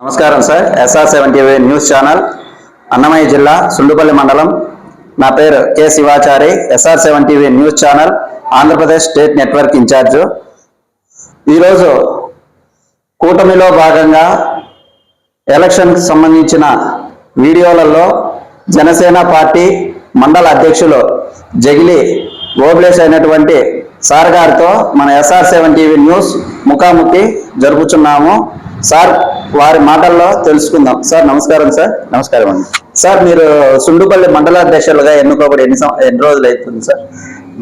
నమస్కారం sir S R seven TV news channel Annamayya జిల్లా సుండుపల్లి మండలం. నా పేరు K Shivachari S R seven TV news channel Andhra Pradesh state network incharge. ఈరోజు కూటమిలో భాగంగా ఎలక్షన్కి సంబంధించిన వీడియోలలో జనసేన పార్టీ మండల అధ్యక్షులు జగిలి ఓబ్లేస్ అయినటువంటి సార్ గారితో మన ఎస్ఆర్ సెవెన్ టీవీ న్యూస్ ముఖాముఖి జరుపుచున్నాము. సార్ వారి మాటల్లో తెలుసుకుందాం. సార్ నమస్కారం సార్. నమస్కారం అండి. సార్ మీరు సుండుపల్లి మండల అధ్యక్షులుగా ఎన్నుకోబడి ఎన్ని సం- ఎన్ని రోజులు అవుతుంది సార్?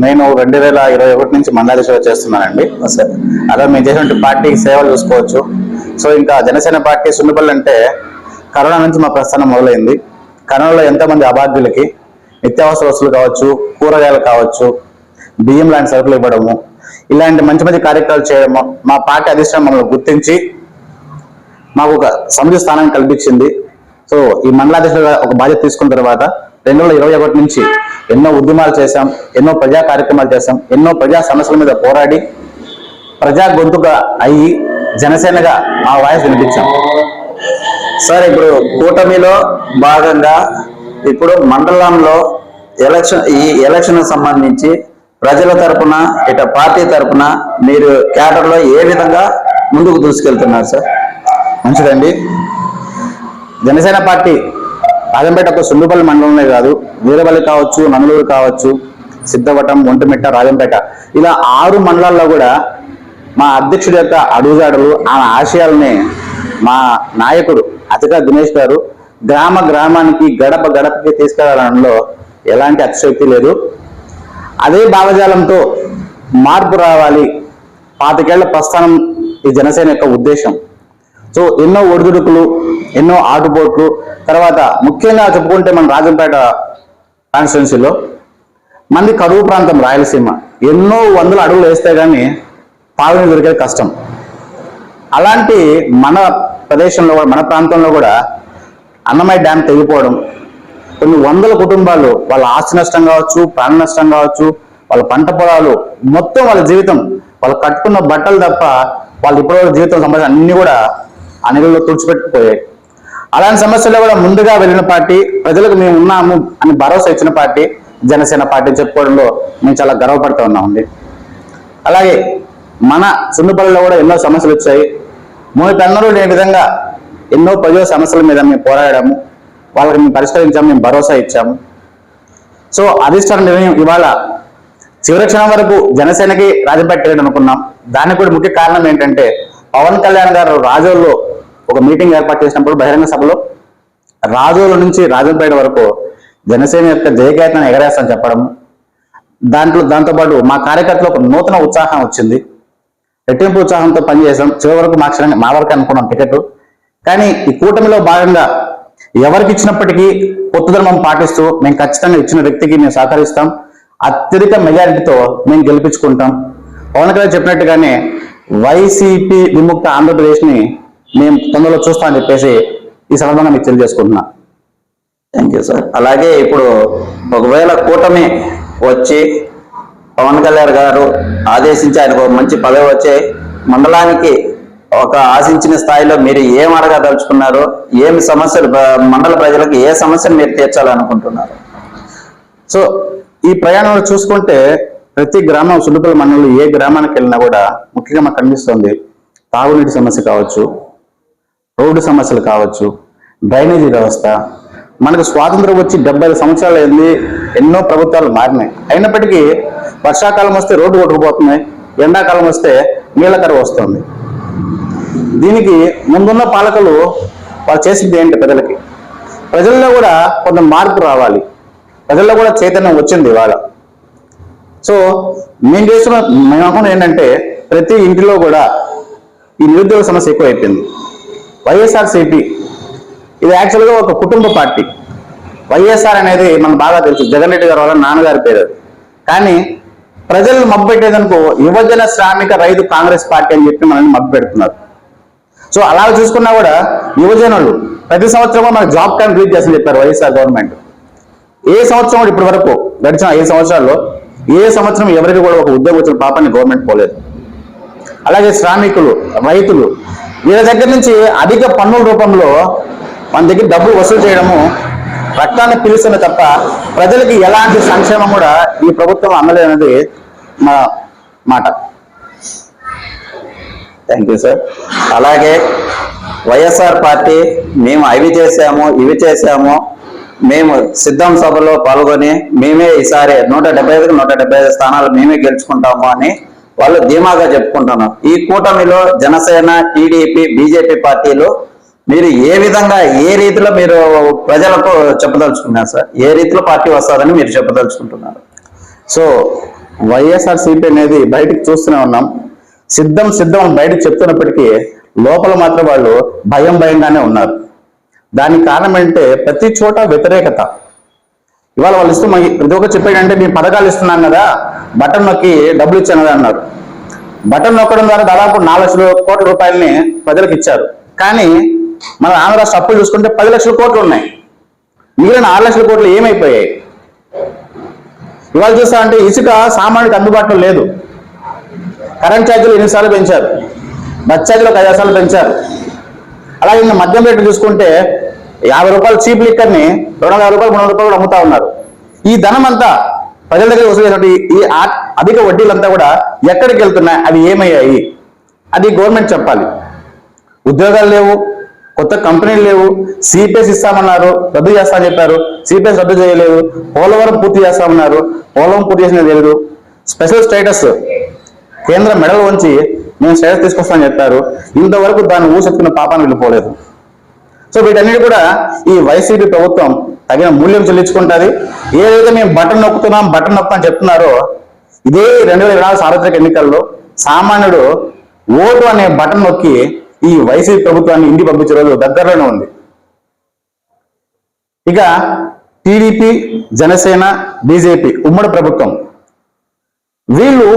నేను రెండు వేల ఇరవై ఒకటి నుంచి మండల సేవ చేస్తున్నానండి. సార్. అలా మేము చేసినటువంటి పార్టీకి సేవలు చూసుకోవచ్చు. సో ఇంకా జనసేన పార్టీ సున్నపల్లి అంటే కరోనా నుంచి మా ప్రస్థానం మొదలైంది. కరోనాలో ఎంతోమంది అభాగ్యులకి నిత్యావసర వస్తువులు కావచ్చు కూరగాయలు కావచ్చు బియ్యం లాంటి సరుకులు ఇవ్వడము ఇలాంటి మంచి మంచి కార్యక్రమాలు చేయడము మా పార్టీ అధిష్టానం మమ్మల్ని గుర్తించి మాకు ఒక సముద్ర స్థానం కల్పించింది. సో ఈ మండలాధ్యక్షులుగా ఒక బాధ్యత తీసుకున్న తర్వాత రెండు వేల ఇరవై ఒకటి నుంచి ఎన్నో ఉద్యమాలు చేశాం ఎన్నో ప్రజా కార్యక్రమాలు చేశాం ఎన్నో ప్రజా సమస్యల మీద పోరాడి ప్రజా గొంతుగా అయ్యి జనసేనగా మా వాయిస్ వినిపించాం. సార్ ఇప్పుడు కూటమిలో భాగంగా ఇప్పుడు మండలంలో ఎలక్షన్ ఈ ఎలక్షన్ సంబంధించి ప్రజల తరపున ఇట పార్టీ తరపున మీరు క్యాడర్లో ఏ విధంగా ముందుకు దూసుకెళ్తున్నారు సార్? మంచిదండి. జనసేన పార్టీ రాజంపేట ఒక సుండుపల్లి మండలంలో కాదు వీరవల్లి కావచ్చు నంగళూరు కావచ్చు సిద్ధవటం ఒంటిమిట్ట రాజంపేట. ఇలా ఆరు మండలాల్లో కూడా మా అధ్యక్షుడి యొక్క అడుగుజాడలు ఆ ఆశయాలని మా నాయకుడు అతిగా దినేష్ గారు గ్రామ గ్రామానికి గడప గడపకి తీసుకెళ్ళడంలో ఎలాంటి అతిశక్తి లేదు. అదే భావజాలంతో మార్పు రావాలి. పాతికేళ్ళ ప్రస్థానం ఈ జనసేన యొక్క ఉద్దేశం. సో ఎన్నో ఒడిదుడుకులు ఎన్నో ఆటుపోట్లు తర్వాత ముఖ్యంగా చెప్పుకుంటే మన రాజంపేట కాన్స్టిట్యున్సీలో మంది కరువు ప్రాంతం రాయలసీమ. ఎన్నో వందల అడుగులు వేస్తే కానీ తాగునీరు దొరికేది కష్టం. అలాంటి మన ప్రదేశంలో కూడా మన ప్రాంతంలో కూడా అన్నమయ్య డ్యామ్ తెగిపోవడం. కొన్ని వందల కుటుంబాలు వాళ్ళ ఆస్తి నష్టం కావచ్చు ప్రాణ నష్టం కావచ్చు వాళ్ళ పంట పొలాలు మొత్తం వాళ్ళ జీవితం వాళ్ళు కట్టుకున్న బట్టలు తప్ప వాళ్ళు ఇప్పటివరకు జీవితం సమస్య అన్ని కూడా ఆ నీళ్ళలో తుడిచిపెట్టుకుపోయాయి. అలాంటి సమస్యల్లో కూడా ముందుగా వెళ్ళిన పార్టీ ప్రజలకు మేము ఉన్నాము అని భరోసా ఇచ్చిన పార్టీ జనసేన పార్టీ చెప్పుకోవడంలో మేము చాలా గర్వపడుతూ ఉన్నామండి అలాగే మన సున్నుపల్లిలో కూడా ఎన్నో సమస్యలు వచ్చాయి. మూడు లేని విధంగా ఎన్నో ప్రజల సమస్యల మీద మేము పోరాడాము. వాళ్ళకి మేము పరిష్కరించాము మేము భరోసా ఇచ్చాము. సో అధిష్టాన నిర్ణయం ఇవాళ చివరి క్షణం వరకు జనసేనకి రాజంపేట అనుకున్నాం. దానికి కూడా ముఖ్య కారణం ఏంటంటే పవన్ కళ్యాణ్ గారు రాజోల్లో ఒక మీటింగ్ ఏర్పాటు చేసినప్పుడు బహిరంగ సభలో రాజోల నుంచి రాజంపేట వరకు జనసేన యొక్క జయకేతనం ఎగరేస్తాను చెప్పడం దాంట్లో దాంతోపాటు మా కార్యకర్తలు ఒక నూతన ఉత్సాహం వచ్చింది. రెట్టింపు ఉత్సాహంతో పనిచేసాం. చివరి వరకు మా క్షణంగా మా వరకు అనుకున్నాం టికెట్. కానీ ఈ కూటమిలో భాగంగా ఎవరికి ఇచ్చినప్పటికీ పొత్తు ధర్మం పాటిస్తూ మేము ఖచ్చితంగా ఇచ్చిన వ్యక్తికి మేము సహకరిస్తాం. అత్యధిక మెజారిటీతో మేము గెలిపించుకుంటాం. పవన్ కళ్యాణ్ చెప్పినట్టుగానే వైసీపీ విముక్త ఆంధ్రప్రదేశ్ని మేము తొందరలో చూస్తామని చెప్పేసి ఈ సందర్భంగా మీకు తెలియజేసుకుంటున్నా. థ్యాంక్ యూ సార్ అలాగే ఇప్పుడు ఒకవేళ కూటమి వచ్చి పవన్ కళ్యాణ్ గారు ఆదేశించి ఆయనకు మంచి పదవి వచ్చే మండలానికి ఒక ఆశించిన స్థాయిలో మీరు ఏం అడగదలుచుకున్నారు ఏమి సమస్యలు మండల ప్రజలకు ఏ సమస్యను మీరు తీర్చాలనుకుంటున్నారు? సో ఈ ప్రయాణంలో చూసుకుంటే ప్రతి గ్రామం సుడుపుల మండలం ఏ గ్రామానికి వెళ్ళినా కూడా ముఖ్యంగా మాకు కనిపిస్తుంది తాగునీటి సమస్య కావచ్చు రోడ్డు సమస్యలు కావచ్చు డ్రైనేజీ వ్యవస్థ. మనకు స్వాతంత్రం వచ్చి డెబ్బై ఐదు సంవత్సరాలు అయింది ఎన్నో ప్రభుత్వాలు మారినాయి. అయినప్పటికీ వర్షాకాలం వస్తే రోడ్డు కొట్టుకుపోతున్నాయి ఎండాకాలం వస్తే నీళ్ళ కరువు వస్తుంది. దీనికి ముందున్న పాలకులు వాళ్ళు చేసింది ఏంటి ప్రజలకి? ప్రజల్లో కూడా కొంత మార్పు రావాలి. ప్రజల్లో కూడా చైతన్యం వచ్చింది ఇవాళ. సో మేము చేస్తున్న మేము ఏంటంటే ప్రతి ఇంటిలో కూడా ఈ నిరుద్యోగ సమస్య ఎక్కువ అయిపోయింది వైఎస్ఆర్ సిపి ఇది యాక్చువల్గా ఒక కుటుంబ పార్టీ. వైఎస్ఆర్ అనేది మనకు బాగా తెలుసు. జగన్ రెడ్డి గారు వాళ్ళ నాన్నగారి పేరు కానీ ప్రజలను మబ్బు పెట్టేదనుకో యువజన శ్రామిక రైతు కాంగ్రెస్ పార్టీ అని చెప్పి మనల్ని మబ్బెడుతున్నారు సో అలా చూసుకున్నా కూడా యువజనులు ప్రతి సంవత్సరం మనకు జాబ్ టైం రిలీజ్ చేస్తని చెప్పారు వైఎస్ఆర్ గవర్నమెంట్. ఏ సంవత్సరం కూడా ఇప్పటి వరకు గడిచిన ఐదు సంవత్సరాల్లో ఏ సంవత్సరం ఎవరికి కూడా ఒక ఉద్యోగం వచ్చిన పాపాన్ని గవర్నమెంట్ పోలేదు. అలాగే శ్రామికులు రైతులు వీళ్ళ దగ్గర నుంచి అధిక పన్నుల రూపంలో మన దగ్గర డబ్బులు వసూలు చేయడము రక్తాన్ని పిలుస్తున్న తప్ప ప్రజలకి ఎలాంటి సంక్షేమం కూడా ఈ ప్రభుత్వం అమ్మలేదనేది మా మాట. థ్యాంక్ యూ సార్ అలాగే వైఎస్ఆర్ పార్టీ మేము అవి చేశాము ఇవి చేశాము. మేము సిద్ధం సభలో పాల్గొని మేమే ఈసారి నూట డెబ్బై ఐదుకు నూట డెబ్బై ఐదు స్థానాలు మేమే గెలుచుకుంటాము అని వాళ్ళు ధీమాగా చెప్పుకుంటున్నారు. ఈ కూటమిలో జనసేన టీడీపీ బీజేపీ పార్టీలు మీరు ఏ విధంగా ఏ రీతిలో మీరు ప్రజలకు చెప్పదలుచుకున్నారు సార్ ఏ రీతిలో పార్టీ వస్తుందని మీరు చెప్పదలుచుకుంటున్నారు? సో వైఎస్ఆర్ సిపి అనేది బయటకు చూస్తూనే ఉన్నాం. సిద్ధం సిద్ధం అని చెప్తున్నప్పటికీ లోపల మాత్రం వాళ్ళు భయం భయంగానే ఉన్నారు. దానికి కారణం ఏంటంటే ప్రతి చోట వ్యతిరేకత. ఇవాళ వాళ్ళు ఇస్తూ ప్రతి ఒక్కరు చెప్పాడంటే మేము పథకాలు ఇస్తున్నాం కదా బటన్ నొక్కి డబ్బులు ఇచ్చాను కదా అన్నారు. బటన్ నొక్కడం ద్వారా దాదాపు నాలుగు కోట్ల రూపాయలని ప్రజలకు ఇచ్చారు. కానీ మన ఆంధ్ర రాష్ట్ర అప్పులు చూసుకుంటే పది లక్షల కోట్లు ఉన్నాయి. మిగిలిన ఆరు లక్షల కోట్లు ఏమైపోయాయి? ఇవాళ చూస్తా అంటే ఇసుక సామాన్యుడికి అందుబాటులో లేదు. కరెంట్ ఛార్జీలు ఎన్నిసార్లు పెంచారు? బస్ ఛార్జీలు ఒక ఐదు సార్లు పెంచారు. అలాగే ఇంకా మద్యం రేట్లు చూసుకుంటే యాభై రూపాయలు చీప్ లిక్కర్ని రెండు వందల రూపాయలు మూడు రూపాయలు కూడా అమ్ముతా ఉన్నారు. ఈ ధనం అంతా ప్రజల దగ్గర వసూలు ఈ అధిక వడ్డీలంతా కూడా ఎక్కడికి వెళ్తున్నాయి? అవి ఏమయ్యాయి? అది గవర్నమెంట్ చెప్పాలి. ఉద్యోగాలు లేవు కొత్త కంపెనీలు లేవు సిపిఎస్ ఇస్తామన్నారు రద్దు చేస్తామని చెప్పారు. సిపిఎస్ రద్దు చేయలేదు పోలవరం పూర్తి చేస్తామన్నారు. పోలవరం పూర్తి చేసినది లేదు. స్పెషల్ స్టేటస్ కేంద్రం మెడల్ వంచి మేము స్టేటస్ తీసుకొస్తామని చెప్పారు. ఇంతవరకు దాన్ని ఊసెత్తుకున్న పాపాన్ని వెళ్ళిపోలేదు. సో వీటన్నిటి కూడా ఈ వైసీపీ ప్రభుత్వం తగిన మూల్యం చెల్లించుకుంటుంది. ఏదైతే మేము బటన్ నొక్కుతున్నాం బటన్ నొక్కని చెప్తున్నారో ఇదే రెండు వేల ఇరవై సార్వత్రిక ఎన్నికల్లో సామాన్యుడు ఓటు అనే బటన్ నొక్కి ఈ వైసీపీ ప్రభుత్వాన్ని ఇంటి పంపించే రోజు దగ్గరలోనే ఉంది. ఇక టీడీపీ జనసేన బీజేపీ ఉమ్మడి ప్రభుత్వం వీళ్ళు